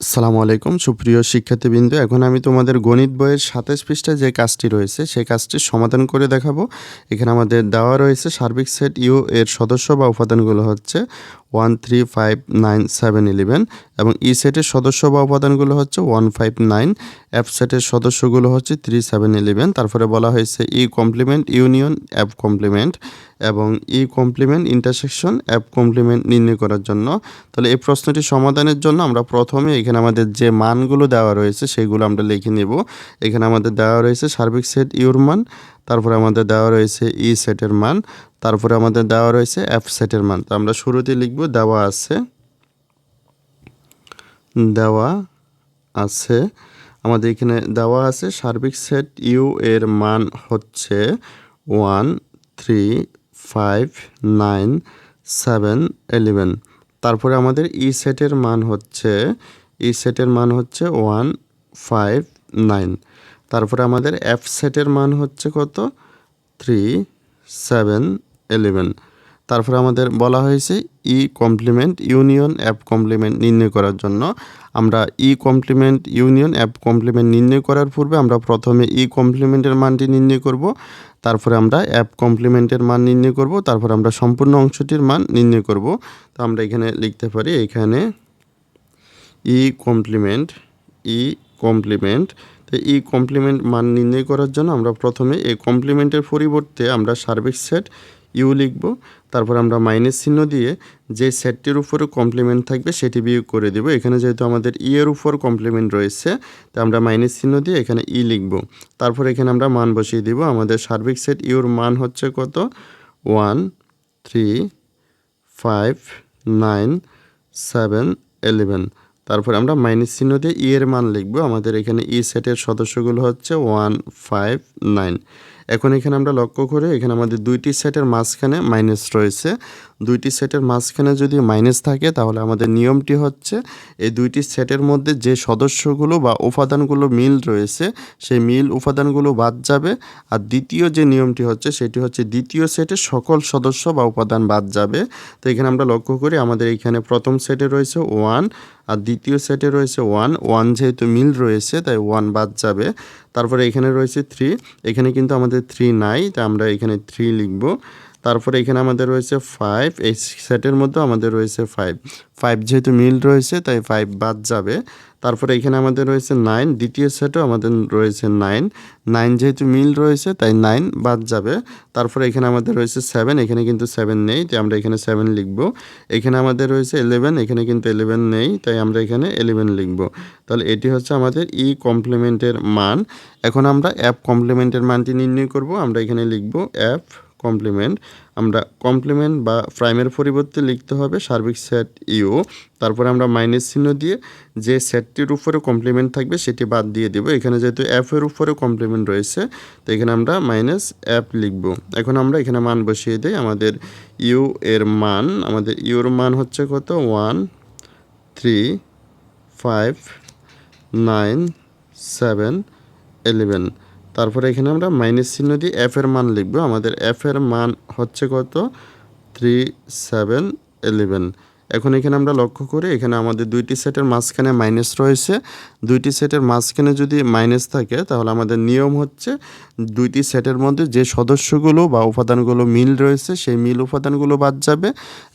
সালামু আলাইকুম, সুপ্রিয় শিক্ষার্থীবৃন্দ। এখন আমি তোমাদের গণিত বইয়ের সাতাশ পৃষ্ঠায় যে কাজটি রয়েছে, সেই কাজটির সমাধান করে দেখাবো। এখানে আমাদের দেওয়া রয়েছে সার্বিক সেট ইউ এর সদস্য বা উপাদানগুলো হচ্ছে one, three, five, nine, seven, eleven এবং ই সেটের সদস্য বা উপাদানগুলো হচ্ছে ওয়ান, ফাইভ, নাইন, এফ সেটের সদস্যগুলো হচ্ছে থ্রি, সেভেন, ইলেভেন। তারপরে বলা হয়েছে E complement, union F complement. এবং E complement intersection F complement নির্ণয় করার জন্য। তাহলে এই প্রশ্নটি সমাধানের জন্য আমরা প্রথমে এখানে আমাদের যে মানগুলো দেওয়া রয়েছে, সেগুলো আমরা লিখে নেব। এখানে আমাদের দেওয়া রয়েছে সার্বিক সেট ইউর মান, তারপরে আমাদের দেওয়া রয়েছে ই সেটের মান, তারপরে আমাদের দেওয়া রয়েছে এফ সেটের মান। তো আমরা শুরুতে লিখব, দেওয়া আছে। দেওয়া আছে। আমাদের এখানে দেওয়া আছে সার্বিক সেট ইউ এর মান হচ্ছে one three five nine seven eleven তারপরে আমাদের ই সেটের মান হচ্ছে ই সেটের মান হচ্ছে ওয়ান ফাইভ নাইন তারপরে আমাদের এফ সেটের মান হচ্ছে কত? থ্রি সেভেন এলেভেন তারপরে আমাদের বলা হয়েছে E complement union F complement নির্ণয় করার জন্য। আমরা E complement union F complement নির্ণয় করার পূর্বে আমরা প্রথমে ই কমপ্লিমেন্টের মানটি নির্ণয় করব, তারপরে আমরা অ্যাপ কমপ্লিমেন্টের মান নির্ণয় করব, তারপরে আমরা সম্পূর্ণ অংশটির মান নির্ণয় করব। তো আমরা এখানে লিখতে পারি এখানে ই কমপ্লিমেন্ট ই কমপ্লিমেন্ট। তো ই কমপ্লিমেন্ট মান নির্ণয় করার জন্য আমরা প্রথমে এই কমপ্লিমেন্টের পরিবর্তে আমরা সার্বিক সেট ইউ লিখব, তারপর আমরা মাইনাস চিহ্ন দিয়ে যে সেটটির উপরে কমপ্লিমেন্ট থাকবে সেটি বিয়োগ করে দেব। এখানে যেহেতু আমাদের ই এর উপর কমপ্লিমেন্ট রয়েছে, তো আমরা মাইনাস চিহ্ন দিয়ে এখানে ই লিখব। তারপর এখানে আমরা মান বসিয়ে দিব। আমাদের সার্বিক সেট ইউর মান হচ্ছে কত? One three five nine seven eleven তারপর আমরা মাইনাস চিহ্ন দিয়ে ই এর মান লিখব। আমাদের এখানে ই সেটের সদস্যগুলো হচ্ছে ওয়ান ফাইভ নাইন। এখন এখানে আমরা লক্ষ্য করে এখানে আমাদের দুইটি সেটের মাঝখানে মাইনাস রয়েছে। দুইটি সেটের মাঝখানে যদি মাইনাস থাকে, তাহলে আমাদের নিয়মটি হচ্ছে এই দুইটি সেটের মধ্যে যে সদস্যগুলো বা উপাদানগুলো মিল রয়েছে, সেই মিল উপাদানগুলো বাদ যাবে। আর দ্বিতীয় যে নিয়মটি হচ্ছে, সেটি হচ্ছে দ্বিতীয় সেটের সকল সদস্য বা উপাদান বাদ যাবে। তো এখানে আমরা লক্ষ্য করি আমাদের এখানে প্রথম সেটে রয়েছে ওয়ান আর দ্বিতীয় সেটে রয়েছে ওয়ান ওয়ান যেহেতু মিল রয়েছে, তাই ওয়ান বাদ যাবে। তারপরে এখানে রয়েছে থ্রি এখানে কিন্তু আমাদের থ্রি নাই, তা আমরা এখানে থ্রি লিখব। তারপরে এখানে আমাদের রয়েছে ফাইভ এই সেটের মধ্যে আমাদের রয়েছে ফাইভ ফাইভ যেহেতু মিল রয়েছে, তাই ফাইভ বাদ যাবে। তারপরে এখানে আমাদের রয়েছে নাইন দ্বিতীয় সেটও আমাদের রয়েছে নাইন নাইন যেহেতু মিল রয়েছে, তাই নাইন বাদ যাবে। তারপরে এখানে আমাদের রয়েছে সেভেন এখানে কিন্তু সেভেন নেই, তাই আমরা এখানে সেভেন লিখব। এখানে আমাদের রয়েছে ইলেভেন এখানে কিন্তু ইলেভেন নেই, তাই আমরা এখানে ইলেভেন লিখব। তাহলে এটি হচ্ছে আমাদের ই কমপ্লিমেন্টের মান। এখন আমরা অ্যাপ কমপ্লিমেন্টের মানটি নির্ণয় করব, আমরা এখানে লিখব অ্যাপ কমপ্লিমেন্ট আমরা কমপ্লিমেন্ট বা প্রাইমের পরিবর্তে লিখতে হবে সার্বিক সেট ইউ তারপরে আমরা মাইনাস চিহ্ন দিয়ে যে সেটটির উপরে কমপ্লিমেন্ট থাকবে সেটি বাদ দিয়ে দেব। এখানে যেহেতু অ্যাপের উপরে কমপ্লিমেন্ট রয়েছে, তো এখানে আমরা মাইনাস অ্যাপ লিখব। এখন আমরা এখানে মান বসিয়ে দিই। আমাদের ইউ এর মান, আমাদের ইউর মান হচ্ছে কত? One three five nine seven eleven তারপরে এখানে আমরা মাইনাস চিহ্ন দিয়ে এফ এর মান লিখব। আমাদের এফ এর মান হচ্ছে কত? থ্রি সেভেন এলেভেন এখন এখানে আমরা লক্ষ্য করি, এখানে আমাদের দুইটি সেটের মাঝখানে মাইনাস রয়েছে। দুইটি সেটের মাঝখানে যদি মাইনাস থাকে, তাহলে আমাদের নিয়ম হচ্ছে দুইটি সেটের মধ্যে যে সদস্যগুলো বা উপাদানগুলো মিল রয়েছে, সেই মিল উপাদানগুলো বাদ যাবে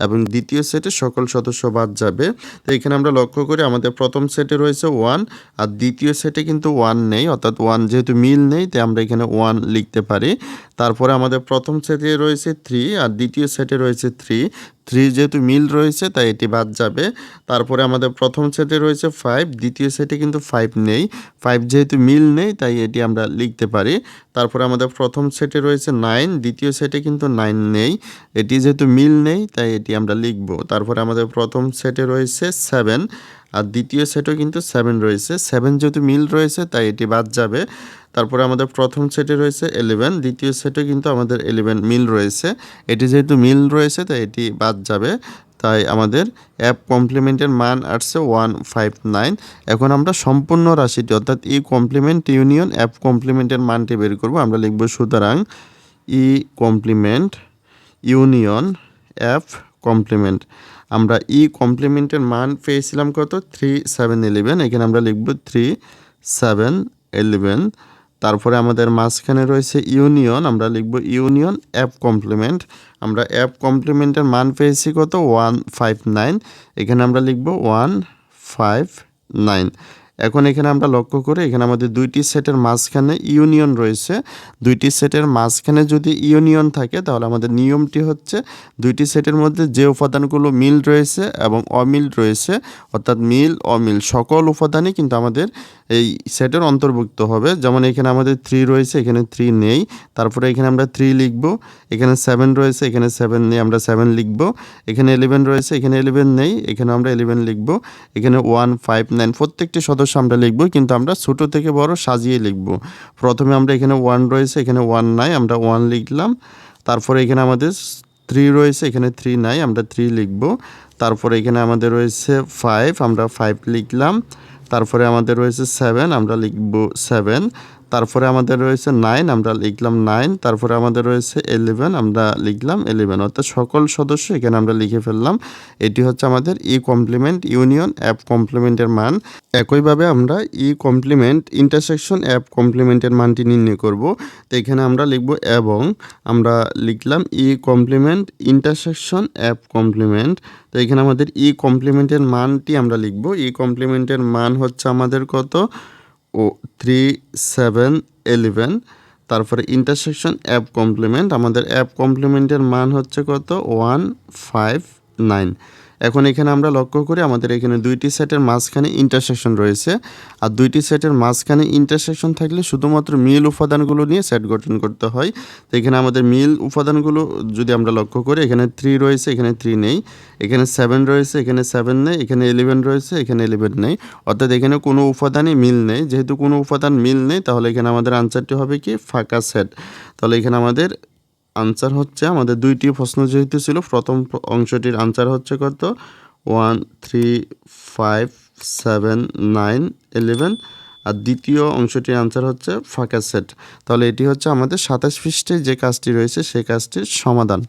এবং দ্বিতীয় সেটে সকল সদস্য বাদ যাবে। তো এখানে আমরা লক্ষ্য করি, আমাদের প্রথম সেটে রয়েছে ওয়ান আর দ্বিতীয় সেটে কিন্তু ওয়ান নেই, অর্থাৎ ওয়ান যেহেতু মিল নেই, তাই আমরা এখানে ওয়ান লিখতে পারি। তারপরে আমাদের প্রথম সেটে রয়েছে থ্রি আর দ্বিতীয় সেটে রয়েছে থ্রি থ্রি যেহেতু মিল রয়েছে, তাই এটি বাদ যাবে। তারপরে আমাদের প্রথম সেটে রয়েছে ফাইভ দ্বিতীয় সেটে কিন্তু ফাইভ নেই। ফাইভ যেহেতু মিল নেই, তাই এটি আমরা লিখতে পারি। তারপরে আমাদের প্রথম সেটে রয়েছে নাইন দ্বিতীয় সেটে কিন্তু নাইন নেই। এটি যেহেতু মিল নেই, তাই এটি আমরা লিখব। তারপরে আমাদের প্রথম সেটে রয়েছে সেভেন আর দ্বিতীয় সেটও কিন্তু সেভেন রয়েছে। সেভেন যেহেতু মিল রয়েছে, তাই এটি বাদ যাবে। তারপরে আমাদের প্রথম সেটে রয়েছে এলেভেন দ্বিতীয় সেটে কিন্তু আমাদের এলেভেন মিল রয়েছে। এটি যেহেতু মিল রয়েছে, তাই এটি বাদ যাবে। তাই আমাদের অ্যাপ কমপ্লিমেন্টের মান আসছে ওয়ান ফাইভ নাইন এখন আমরা সম্পূর্ণ রাশিটি, অর্থাৎ ই কমপ্লিমেন্ট ইউনিয়ন অ্যাপ কমপ্লিমেন্টের মানটি বের করব। আমরা লিখব সুতরাং E complement union F complement আমরা ই কমপ্লিমেন্টের মান পেয়েছিলাম কত? থ্রি সেভেন ইলেভেন এখানে আমরা লিখব থ্রি সেভেন ইলেভেন তারপরে আমাদের মাঝখানে রয়েছে ইউনিয়ন আমরা লিখব ইউনিয়ন অ্যাপ কমপ্লিমেন্ট আমরা অ্যাপ কমপ্লিমেন্টের মান পেয়েছি কত? ওয়ান ফাইভ নাইন এখানে আমরা লিখব ওয়ান ফাইভ নাইন এখন এখানে আমরা লক্ষ্য করে, এখানে আমাদের দুইটি সেটের মাঝখানে ইউনিয়ন রয়েছে। দুইটি সেটের মাঝখানে যদি ইউনিয়ন থাকে, তাহলে আমাদের নিয়মটি হচ্ছে দুইটি সেটের মধ্যে যে উপাদানগুলো মিল রয়েছে এবং অমিল রয়েছে, অর্থাৎ মিল, অমিল সকল উপাদানই কিন্তু আমাদের এই সেটের অন্তর্ভুক্ত হবে। যেমন এখানে আমাদের থ্রি রয়েছে, এখানে থ্রি নেই। তারপরে এখানে আমরা থ্রি লিখব, এখানে সেভেন রয়েছে, এখানে সেভেন নেই, আমরা সেভেন লিখব। এখানে ইলেভেন রয়েছে, এখানে ইলেভেন নেই, এখানে আমরা ইলেভেন লিখব। এখানে ওয়ান ফাইভ নাইন প্রত্যেকটি সদস্য আমরা লিখব, কিন্তু আমরা ছোটো থেকে বড় সাজিয়ে লিখব। প্রথমে আমরা এখানে ওয়ান রয়েছে, এখানে ওয়ান নাই, আমরা ওয়ান লিখলাম। তারপরে এখানে আমাদের থ্রি রয়েছে, এখানে থ্রি নাই, আমরা থ্রি লিখব। তারপরে এখানে আমাদের রয়েছে ফাইভ আমরা ফাইভ লিখলাম। তারপরে আমাদের রয়েছে সেভেন আমরা লিখব সেভেন তারপরে আমাদের রয়েছে নাইন আমরা লিখলাম নাইন তারপরে আমাদের রয়েছে এলেভেন আমরা লিখলাম এলেভেন অর্থাৎ সকল সদস্য এখানে আমরা লিখে ফেললাম। এটি হচ্ছে আমাদের ই কমপ্লিমেন্ট ইউনিয়ন অ্যাপ কমপ্লিমেন্টের মান। একইভাবে আমরা ই কমপ্লিমেন্ট ইন্টারসেকশন অ্যাপ কমপ্লিমেন্টের মানটি নির্ণয় করব। তো এখানে আমরা লিখব এবং আমরা লিখলাম E complement intersection F complement তো এখানে আমাদের ই কমপ্লিমেন্টের মানটি আমরা লিখব। ই কমপ্লিমেন্টের মান হচ্ছে আমাদের কত? ও থ্রি সেভেন এলেভেন তারপরে ইন্টারসেকশন অ্যাপ কমপ্লিমেন্ট আমাদের অ্যাপ কমপ্লিমেন্টের মান হচ্ছে কত? ওয়ান ফাইভ নাইন এখন এখানে আমরা লক্ষ্য করি আমাদের এখানে দুইটি সেটের মাঝখানে ইন্টারসেকশন রয়েছে। আর দুইটি সেটের মাঝখানে ইন্টারসেকশন থাকলে শুধুমাত্র মিল উপাদানগুলো নিয়ে সেট গঠন করতে হয়। তো এখানে আমাদের মিল উপাদানগুলো যদি আমরা লক্ষ্য করি, এখানে থ্রি রয়েছে, এখানে থ্রি নেই। এখানে সেভেন রয়েছে, এখানে সেভেন নেই, এখানে ইলেভেন রয়েছে, এখানে ইলেভেন নেই। অর্থাৎ এখানে কোনো উপাদানই মিল নেই। যেহেতু কোনো উপাদান মিল নেই, তাহলে এখানে আমাদের আনসারটি হবে কি? ফাঁকা সেট তাহলে এখানে আমাদের আনসার হচ্ছে, আমাদের দুইটি প্রশ্ন যেহেতু ছিল, প্রথম অংশটির আনসার হচ্ছে কত? One three five seven nine eleven আর দ্বিতীয় অংশটির আনসার হচ্ছে ফাঁকা সেট তাহলে এটি হচ্ছে আমাদের সাতাশ পৃষ্ঠে যে কাজটি রয়েছে, সেই কাজটির সমাধান।